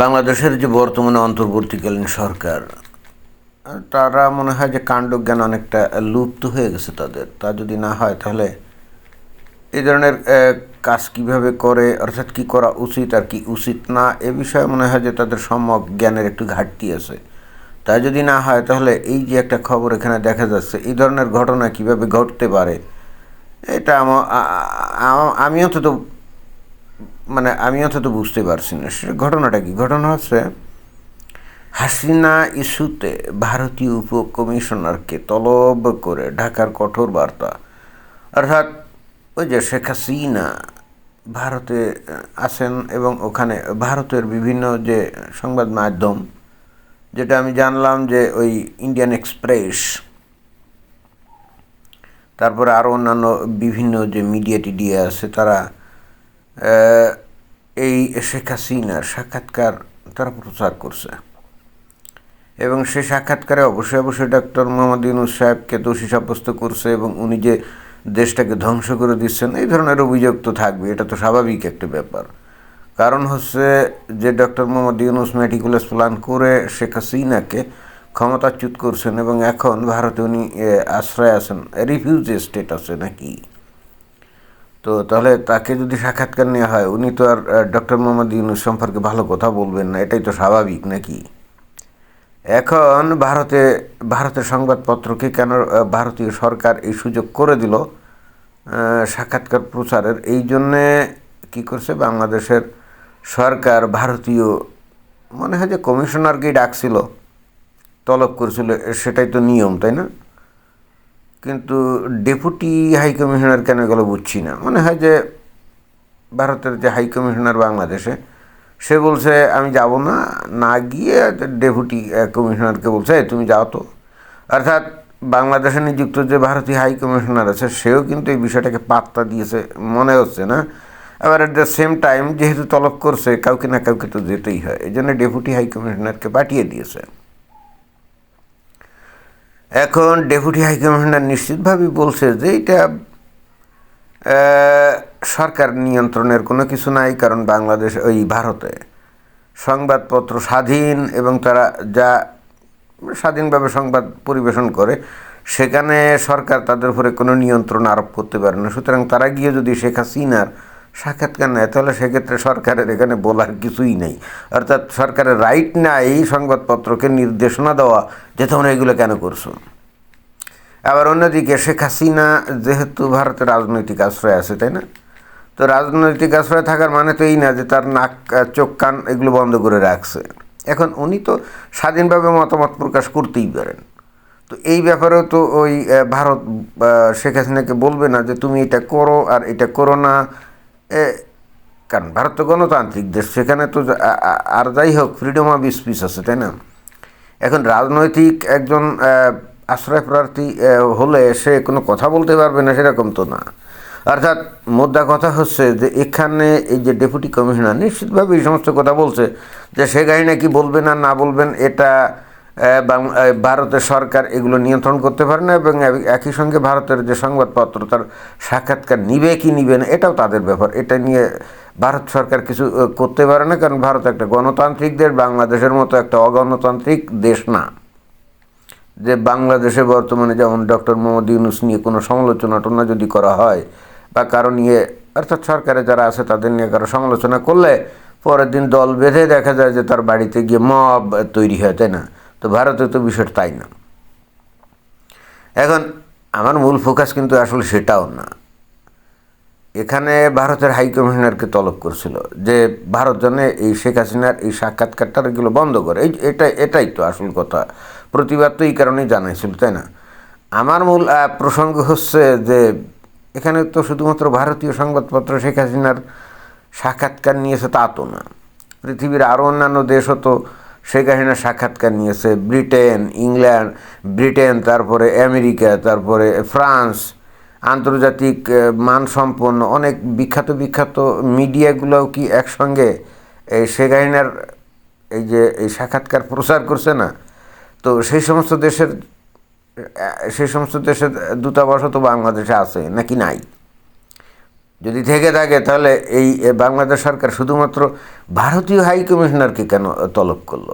বাংলাদেশের যে বর্তমানে অন্তর্বর্তীকালীন সরকার, তারা মনে হয় যে কাণ্ডজ্ঞান অনেকটা লুপ্ত হয়ে গেছে তাদের। তা যদি না হয়, তাহলে এই ধরনের কাজ কীভাবে করে, অর্থাৎ কি করা উচিত আর কি উচিত না, এ বিষয়ে মনে হয় যে তাদের সম্যক জ্ঞানের একটু ঘাটতি আছে। তা যদি না হয়, তাহলে এই যে একটা খবর এখানে দেখা যাচ্ছে, এই ধরনের ঘটনা কীভাবে ঘটতে পারে, এটা আমি অন্তত মানে আমি অন্তত বুঝতে পারছি না। ঘটনাটা কি? ঘটনা হচ্ছে হাসিনা ইস্যুতে ভারতীয় উপ কমিশনারকে তলব করে ঢাকার কঠোর বার্তা। অর্থাৎ ওই যে শেখ হাসিনা ভারতে আছেন এবং ওখানে ভারতের বিভিন্ন যে সংবাদ মাধ্যম, যেটা আমি জানলাম যে ওই ইন্ডিয়ান এক্সপ্রেস তারপরে আরও অন্যান্য বিভিন্ন যে মিডিয়া টিডিয়া আছে, তারা এই শেখ হাসিনার সাক্ষাৎকার তারা প্রচার করছে। এবং সে সাক্ষাৎকারে অবশ্যই অবশ্যই ডক্টর মোহাম্মদ ইউনুস সাহেবকে দোষী সাব্যস্ত করছে এবং উনি যে দেশটাকে ধ্বংস করে দিচ্ছেন, এই ধরনের অভিযোগ তো থাকবে, এটা তো স্বাভাবিক একটা ব্যাপার। কারণ হচ্ছে যে doctor Muhammad Yunus meticulous plan করে শেখ হাসিনাকে ক্ষমতাচ্যুত করছেন এবং এখন ভারতে উনি আশ্রয় আছেন, রিফিউজি স্টেটাসে নাকি। তো তাহলে তাকে যদি সাক্ষাৎকার নেওয়া হয়, উনি তো আর ডক্টর মোহাম্মদ ইউনুস সম্পর্কে ভালো কথা বলবেন না, এটাই তো স্বাভাবিক নাকি? এখন ভারতে, ভারতের সংবাদপত্রকে কেন ভারতীয় সরকার এই সুযোগ করে দিল? সাক্ষাৎকার প্রচারের এই জন্যে কী করছে? বাংলাদেশের সরকার ভারতীয়, মনে হয় যে কমিশনারকেই ডাকছিল, তলব করেছিল, সেটাই তো নিয়ম, তাই না? কিন্তু ডেপুটি হাই কমিশনার কেন গেল বুঝছি না? মনে হয় যে ভারতের যে হাই কমিশনার বাংলাদেশে, সে বলছে, আমি যাব না না গিয়ে ডেপুটি কমিশনারকে বলছে তুমি যাও তো। অর্থাৎ বাংলাদেশে নিযুক্ত যে ভারতীয় হাই কমিশনার আছে, সেও কিন্তু এই বিষয়টাকে পাত্তা দিয়েছে, মনে হচ্ছে না। আবার অ্যাট দ্য সেম টাইম যেহেতু তলব করছে, কাউকে না কাউকে তো যেতেই হয় এই জন্য ডেপুটি হাই কমিশনারকে পাঠিয়ে দিয়েছে। এখন ডেপুটি হাই কমিশনার নিশ্চিতভাবেই বলছে যে এটা সরকার নিয়ন্ত্রণের কোনো কিছু নাই, কারণ বাংলাদেশ, ওই ভারতে সংবাদপত্র স্বাধীন এবং তারা যা স্বাধীনভাবে সংবাদ পরিবেশন করে, সেখানে সরকার তাদের উপরে কোনো নিয়ন্ত্রণ আরোপ করতে পারে না। সুতরাং তারা গিয়ে যদি শেখ হাসিনার সাক্ষাৎকার নেয়, তাহলে সেক্ষেত্রে সরকারের এখানে বলার কিছুই নেই। অর্থাৎ সরকারের রাইট নাই সংবাদপত্রকে নির্দেশনা দেওয়া যে তোমরা এগুলো কেন করছ? আবার অন্যদিকে শেখ হাসিনা যেহেতু ভারতের রাজনৈতিক আশ্রয় আছে, তাই না? তো রাজনৈতিক আশ্রয় থাকার মানে তো এই না যে তার নাক, চোখ, কান এগুলো বন্ধ করে রাখছে। এখন উনি তো স্বাধীনভাবে মতামত প্রকাশ করতেই পারেন। তো এই ব্যাপারেও তো ওই ভারত শেখ হাসিনাকে বলবে না যে তুমি এটা করো আর এটা করো না। কারণ ভারত তো গণতান্ত্রিক দেশ, সেখানে তো আর যাই হোক ফ্রিডম অফ স্পিচ আছে, তাই না? এখন রাজনৈতিক একজন আশ্রয় প্রার্থী হলে সে কোনো কথা বলতে পারবে না, সেরকম তো না। অর্থাৎ মোদ্দা কথা হচ্ছে যে, এখানে এই যে ডেপুটি কমিশনার নিশ্চিতভাবে এই সমস্ত কথা বলছে, যে সে গাড়ি নাকি বলবেন আর না বলবেন, এটা ভারতের সরকার এগুলো নিয়ন্ত্রণ করতে পারে না এবং একই সঙ্গে ভারতের যে সংবাদপত্র, তার সাক্ষাৎকার নিবে কি নিবে না, এটাও তাদের ব্যাপার। এটা নিয়ে ভারত সরকার কিছু করতে পারে না, কারণ ভারত একটা গণতান্ত্রিক দেশ, বাংলাদেশের মতো একটা অগণতান্ত্রিক দেশ না। যে বাংলাদেশে বর্তমানে যেমন ডক্টর মোহাম্মদ ইউনুস নিয়ে কোনো সমালোচনা টনা যদি করা হয়, বা কারও নিয়ে, অর্থাৎ সরকারে যারা আছে তাদের নিয়ে কারও সমালোচনা করলে পরের দিন দল বেঁধে দেখা যায় যে তার বাড়িতে গিয়ে মব তৈরি হয়, তাই না? তো ভারতে তো বিষয়টা তাই না? এখন আমার মূল ফোকাস কিন্তু আসলে সেটাও না। এখানে ভারতের হাই কমিশনারকে তলব করছিল যে ভারত যেন এই শেখ হাসিনার এই সাক্ষাৎকারটা এগুলো বন্ধ করে। এই এটা, এটাই তো আসল কথা। প্রতিবাদ তো এই কারণেই জানাইছিল, তাই না? আমার মূল প্রসঙ্গ হচ্ছে যে এখানে তো শুধুমাত্র ভারতীয় সংবাদপত্র শেখ হাসিনার সাক্ষাৎকার নিয়েছে তা তো না। পৃথিবীর আরও অন্যান্য দেশও তো শেখ হাসিনার সাক্ষাৎকার নিয়েছে ব্রিটেন, ইংল্যান্ড, ব্রিটেন, তারপরে আমেরিকা, তারপরে ফ্রান্স, আন্তর্জাতিক মানসম্পন্ন, অনেক বিখ্যাত বিখ্যাত মিডিয়াগুলোও কি একসঙ্গে? এই শেখ হাসিনার এই যে, এই সাক্ষাৎকার প্রচার করছে না? তো সেই সমস্ত দেশের সেই সমস্ত দেশের দূতাবাসও তো বাংলাদেশে আছে, নাকি নাই? যদি থেকে থাকে, তাহলে এই বাংলাদেশ সরকার শুধুমাত্র ভারতীয় হাই কমিশনারকে কেন তলব করল?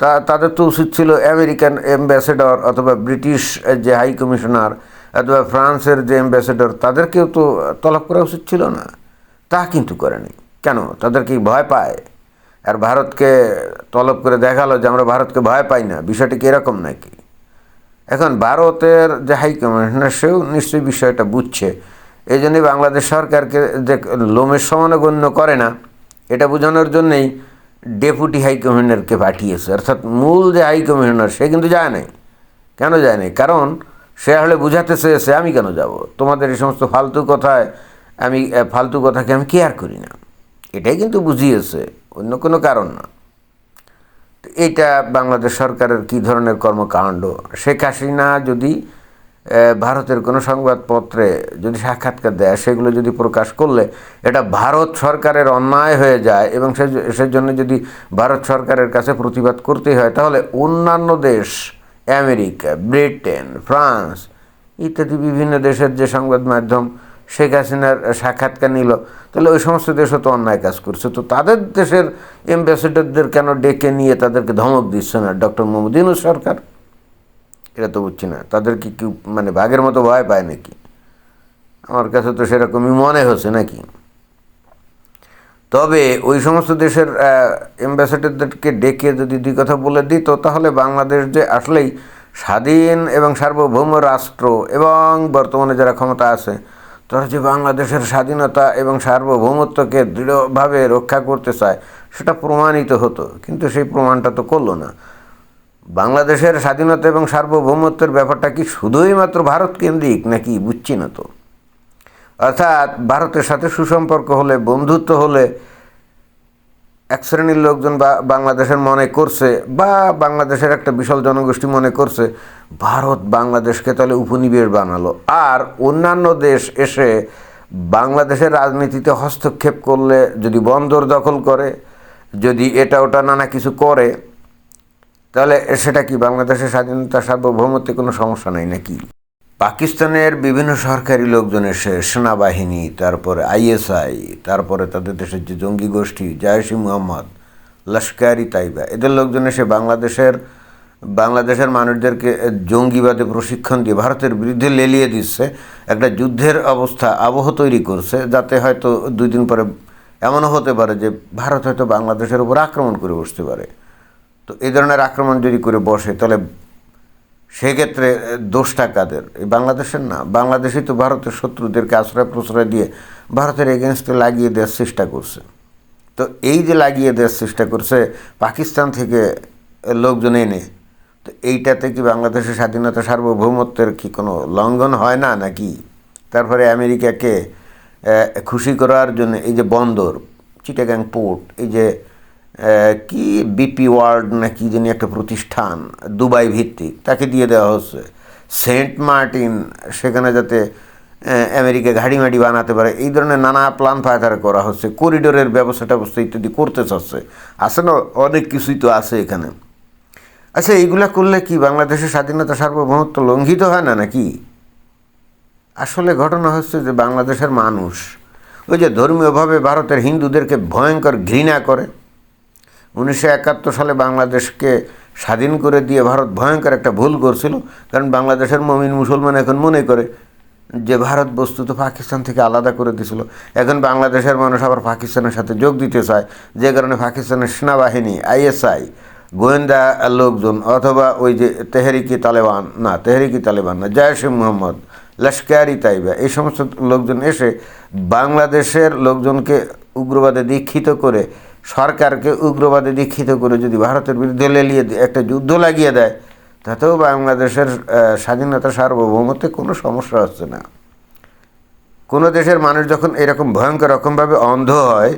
তা, তাদের তো উচিত ছিল আমেরিকান অ্যাম্বাসেডর অথবা ব্রিটিশ যে হাই কমিশনার অথবা ফ্রান্সের যে অ্যাম্বাসেডর, তাদেরকেও তো তলব করা উচিত ছিল না। তা কিন্তু করেনি। কেন? তাদের কি ভয় পায়? আর ভারতকে তলব করে দেখাল যে আমরা ভারতকে ভয় পাই না, বিষয়টি কি এরকম নাকি? এখন ভারতের যে হাই কমিশনার, সেও নিশ্চয়ই বিষয়টা বুঝছে। এই জন্যই বাংলাদেশ সরকারকে যে লোমের সমানে গণ্য করে না, এটা বোঝানোর জন্যেই ডেপুটি হাই কমিশনারকে পাঠিয়েছে। অর্থাৎ মূল যে হাই কমিশনার সে কিন্তু যায় নাই। কেন যায় নাই? কারণ সে হলে বুঝাতে চেয়েছে, আমি কেন যাব? তোমাদের এই সমস্ত ফালতু কথায় আমি ফালতু কথাকে আমি কেয়ার করি না। এটাই কিন্তু বুঝিয়েছে, অন্য কোনো কারণ না। তো এইটা বাংলাদেশ সরকারের কী ধরনের কর্মকাণ্ড? শেখ হাসিনা যদি ভারতের কোনো সংবাদপত্রে যদি সাক্ষাৎকার দেয়, সেগুলো যদি প্রকাশ করলে এটা ভারত সরকারের অন্যায় হয়ে যায় এবং সে, সেজন্য যদি ভারত সরকারের কাছে প্রতিবাদ করতে হয়, তাহলে অন্যান্য দেশ, আমেরিকা, ব্রিটেন, ফ্রান্স ইত্যাদি বিভিন্ন দেশের যে সংবাদ মাধ্যম শেখ হাসিনার সাক্ষাৎকার নিল, তাহলে ওই সমস্ত দেশও তো অন্যায় কাজ করছে। তো তাদের দেশের অ্যাম্বাসেডরদের কেন ডেকে নিয়ে তাদেরকে ধমক দিচ্ছে না ডক্টর মোহাম্মদ ইউনূস সরকার? এটা তো বুঝছি না। তাদের কি মানে বাঘের মতো ভয় পায় নাকি? আমার কাছে তো সেরকমই মনে হচ্ছে নাকি? তবে ওই সমস্ত দেশের অ্যাম্বাসেডরদেরকে ডেকে যদি দুই কথা বলে দিত, তাহলে বাংলাদেশ যে আসলেই স্বাধীন এবং সার্বভৌম রাষ্ট্র এবং বর্তমানে যারা ক্ষমতা আছে, তারা যে বাংলাদেশের স্বাধীনতা এবং সার্বভৌমত্বকে দৃঢ়ভাবে রক্ষা করতে চায়, সেটা প্রমাণিত হতো। কিন্তু সেই প্রমাণটা তো করল না। বাংলাদেশের স্বাধীনতা এবং সার্বভৌমত্বের ব্যাপারটা কি শুধুই মাত্র ভারত কেন্দ্রিক নাকি বুঝছি না তো? অর্থাৎ ভারতের সাথে সুসম্পর্ক হলে, বন্ধুত্ব হলে, এক শ্রেণির লোকজন বা বাংলাদেশের মনে করছে বা বাংলাদেশের একটা বিশাল জনগোষ্ঠী মনে করছে, ভারত বাংলাদেশকে তাহলে উপনিবেশ বানালো। আর অন্যান্য দেশ এসে বাংলাদেশের রাজনীতিতে হস্তক্ষেপ করলে যদি বন্দর দখল করে, যদি এটা ওটা নানা কিছু করে তাহলে সেটা কি, বাংলাদেশের স্বাধীনতা সার্বভৌমত্বে কোনো সমস্যা নাই নাকি? পাকিস্তানের বিভিন্ন সরকারি লোকজন এসে সেনাবাহিনী, তারপরে আইএসআই, তারপরে তাদের দেশের যে জঙ্গি গোষ্ঠী জায়সি মুহাম্মদ লস্কারি তাইবা, এদের লোকজন এসে বাংলাদেশের বাংলাদেশের মানুষদেরকে জঙ্গিবাদে প্রশিক্ষণ দিয়ে ভারতের বিরুদ্ধে লেলিয়ে দিচ্ছে, একটা যুদ্ধের অবস্থা, আবহ তৈরি করছে, যাতে হয়তো দুই দিন পরে এমনও হতে পারে যে ভারত হয়তো বাংলাদেশের উপর আক্রমণ করে বসতে পারে। তো এই ধরনের আক্রমণ যদি করে বসে, তাহলে সেক্ষেত্রে দোষটা কাদের? এই বাংলাদেশের না। বাংলাদেশই তো ভারতের শত্রুদেরকে আশ্রয় প্রশ্রয় দিয়ে ভারতের এগেনস্টে লাগিয়ে দেওয়ার চেষ্টা করছে। তো এই যে লাগিয়ে দেওয়ার চেষ্টা করছে, পাকিস্তান থেকে লোকজন এনে, তো এইটাতে কি বাংলাদেশের স্বাধীনতা সার্বভৌমত্বের কি কোনো লঙ্ঘন হয় না নাকি? তারপরে আমেরিকাকে খুশি করার জন্য এই যে বন্দর, চিটাগাং পোর্ট, এই যে কি বিপি ওয়ার্ল্ড না কি জানি একটা প্রতিষ্ঠান, দুবাই ভিত্তিক, তাকে দিয়ে দেওয়া হচ্ছে। সেন্ট মার্টিন, সেখানে যাতে আমেরিকা ঘাড়ি মাড়ি বানাতে পারে, এই ধরনের নানা প্ল্যান ফায়দার করা হচ্ছে, করিডোরের ব্যবস্থা ট্যাবস্থা ইত্যাদি করতে চাচ্ছে। না, অনেক কিছুই তো আছে এখানে। আচ্ছা এইগুলা করলে কি বাংলাদেশের স্বাধীনতা সার্বভৌমত্ব লঙ্ঘিত হয় না নাকি? আসলে ঘটনা হচ্ছে যে বাংলাদেশের মানুষ, ওই যে ধর্মীয়ভাবে ভারতের হিন্দুদেরকে ভয়ঙ্কর ঘৃণা করে উনিশশো একাত্তর সালে বাংলাদেশকে স্বাধীন করে দিয়ে ভারত ভয়ঙ্কর একটা ভুল করছিল, কারণ বাংলাদেশের মমিন মুসলমান এখন মনে করে যে ভারত বস্তুত পাকিস্তান থেকে আলাদা করে দিয়েছিল এখন বাংলাদেশের মানুষ আবার পাকিস্তানের সাথে যোগ দিতে চায়, যে কারণে পাকিস্তানের সেনাবাহিনী, আইএসআই, গোয়েন্দা লোকজন অথবা ওই যে তেহরিকি তালেবান, না, তেহরিকি তালেবান না জায়সে মোহাম্মদ লস্কারি তাইবা, এই সমস্ত লোকজন এসে বাংলাদেশের লোকজনকে উগ্রবাদে দীক্ষিত করে সরকারকে উগ্রবাদে দীক্ষিত করে যদি ভারতের বিরুদ্ধে লেলিয়ে একটা যুদ্ধ লাগিয়ে দেয়, তাতেও বাংলাদেশের স্বাধীনতা সার্বভৌমত্বে কোনো সমস্যা হচ্ছে না। কোনো দেশের মানুষ যখন এরকম ভয়ঙ্কর রকমভাবে অন্ধ হয়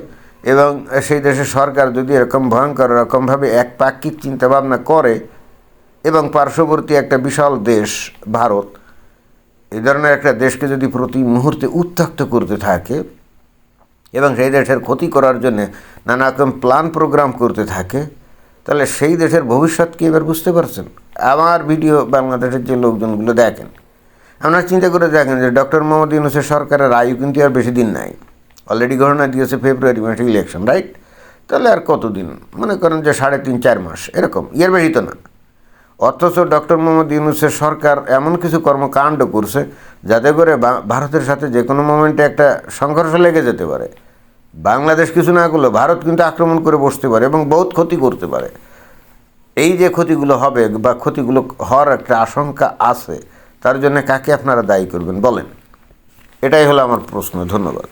এবং সেই দেশের সরকার যদি এরকম ভয়ঙ্কর রকমভাবে একপাক্ষিক চিন্তাভাবনা করে এবং পার্শ্ববর্তী একটা বিশাল দেশ, ভারত এই ধরনের একটা দেশকে যদি প্রতি মুহূর্তে উত্তক্ত করতে থাকে এবং সেই দেশের ক্ষতি করার জন্য নানা রকম প্ল্যান প্রোগ্রাম করতে থাকে, তাহলে সেই দেশের ভবিষ্যৎ কি এবার বুঝতে পারছেন? আমার ভিডিও বাংলাদেশের যে লোকজনগুলো দেখেন, আপনারা চিন্তা করে দেখেন যে ডক্টর মোহাম্মদ ইউনুসের সরকারের আয়ু কিন্তু আর বেশি দিন নাই। অলরেডি ঘোষণা দিয়েছে ফেব্রুয়ারি মাসে ইলেকশন রাইট তাহলে আর কতদিন? মনে করেন যে সাড়ে তিন, চার মাস, এরকম, এর বেশি তো না। অথচ ডক্টর মোহাম্মদ ইউনুসের সরকার এমন কিছু কর্মকাণ্ড করছে, যাতে করে ভারতের সাথে যে কোনো মোমেন্টে একটা সংঘর্ষ লেগে যেতে পারে। বাংলাদেশ কিছু না করলেও ভারত কিন্তু আক্রমণ করে বসতে পারে এবং বহুত ক্ষতি করতে পারে। এই যে ক্ষতিগুলো হবে বা ক্ষতিগুলো হওয়ার একটা আশঙ্কা আছে, তার জন্য কাকে আপনারা দায়ী করবেন বলেন? এটাই হলো আমার প্রশ্ন, ধন্যবাদ।